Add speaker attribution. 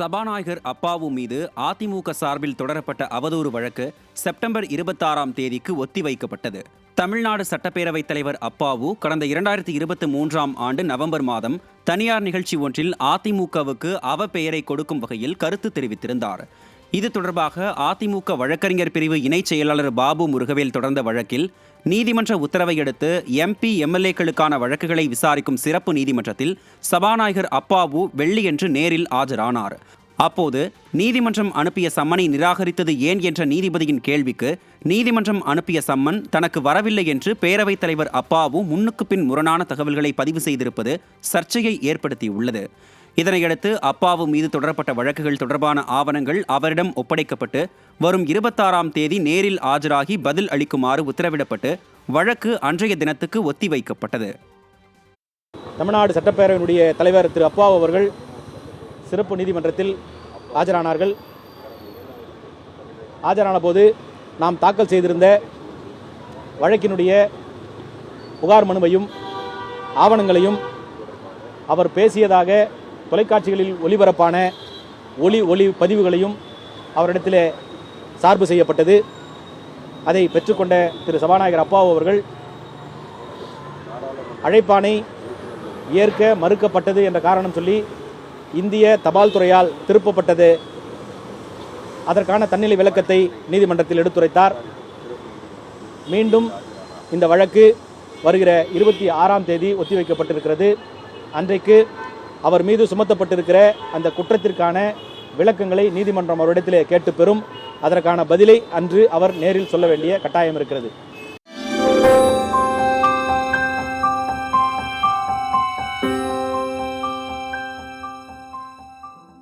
Speaker 1: சபாநாயகர் அப்பாவு மீது அதிமுக சார்பில் தொடரப்பட்ட அவதூறு வழக்கு செப்டம்பர் இருபத்தாறாம் தேதிக்கு ஒத்திவைக்கப்பட்டது. தமிழ்நாடு சட்டப்பேரவைத் தலைவர் அப்பாவு கடந்த இரண்டாயிரத்தி இருபத்தி மூன்றாம் ஆண்டு நவம்பர் மாதம் தனியார் நிகழ்ச்சி ஒன்றில் அதிமுகவுக்கு அவ பெயரை கொடுக்கும் வகையில் கருத்து தெரிவித்திருந்தார். இது தொடர்பாக அதிமுக வழக்கறிஞர் பிரிவு இணைச் செயலாளர் பாபு முருகவேல் தொடர்ந்த வழக்கில் நீதிமன்ற உத்தரவை அடுத்து எம்பி எம்எல்ஏக்களுக்கான வழக்குகளை விசாரிக்கும் சிறப்பு நீதிமன்றத்தில் சபாநாயகர் அப்பாவு வெள்ளியன்று நேரில் ஆஜரானார். அப்போது நீதிமன்றம் அனுப்பிய சம்மனை நிராகரித்தது ஏன் என்ற நீதிபதியின் கேள்விக்கு நீதிமன்றம் அனுப்பிய சம்மன் தனக்கு வரவில்லை என்று பேரவைத் தலைவர் அப்பாவு முன்னுக்கு பின் முரணான தகவல்களை பதிவு செய்திருப்பது சர்ச்சையை ஏற்படுத்தியுள்ளது. இதனையடுத்து அப்பாவு மீது தொடரப்பட்ட வழக்குகள் தொடர்பான ஆவணங்கள் அவரிடம் ஒப்படைக்கப்பட்டு வரும் இருபத்தாறாம் தேதி நேரில் ஆஜராகி பதில் அளிக்குமாறு உத்தரவிடப்பட்டு வழக்கு அன்றைய தினத்துக்கு ஒத்திவைக்கப்பட்டது.
Speaker 2: தமிழ்நாடு சட்டப்பேரவையினுடைய தலைவர் திரு அப்பாவு அவர்கள் சிறப்பு நீதிமன்றத்தில் ஆஜரானார்கள். ஆஜரான போது நாம் தாக்கல் செய்திருந்த வழக்கினுடைய புகார் மனுவையும் ஆவணங்களையும் அவர் பேசியதாக தொலைக்காட்சிகளில் ஒளிபரப்பான ஒளி ஒளி பதிவுகளையும் அவரிடத்திலே சார்பு செய்யப்பட்டது. அதை பெற்றுக்கொண்ட திரு சபாநாயகர் அப்பாவு அவர்கள் அழைப்பானை ஏற்க மறுக்கப்பட்டது என்ற காரணம் சொல்லி இந்திய தபால் துறையால் திருப்பப்பட்டது. அதற்கான தன்னிலை விளக்கத்தை நீதிமன்றத்தில் எடுத்துரைத்தார். மீண்டும் இந்த வழக்கு வருகிற இருபத்தி ஆறாம் தேதி ஒத்திவைக்கப்பட்டிருக்கிறது. அன்றைக்கு அவர் மீது சுமத்தப்பட்டிருக்கிற அந்த குற்றத்திற்கான விளக்கங்களை நீதிமன்றம் அவரிடத்திலே கேட்டு பெறும். அதற்கான பதிலை அன்று அவர் நேரில் சொல்ல வேண்டிய கட்டாயம் இருக்கிறது.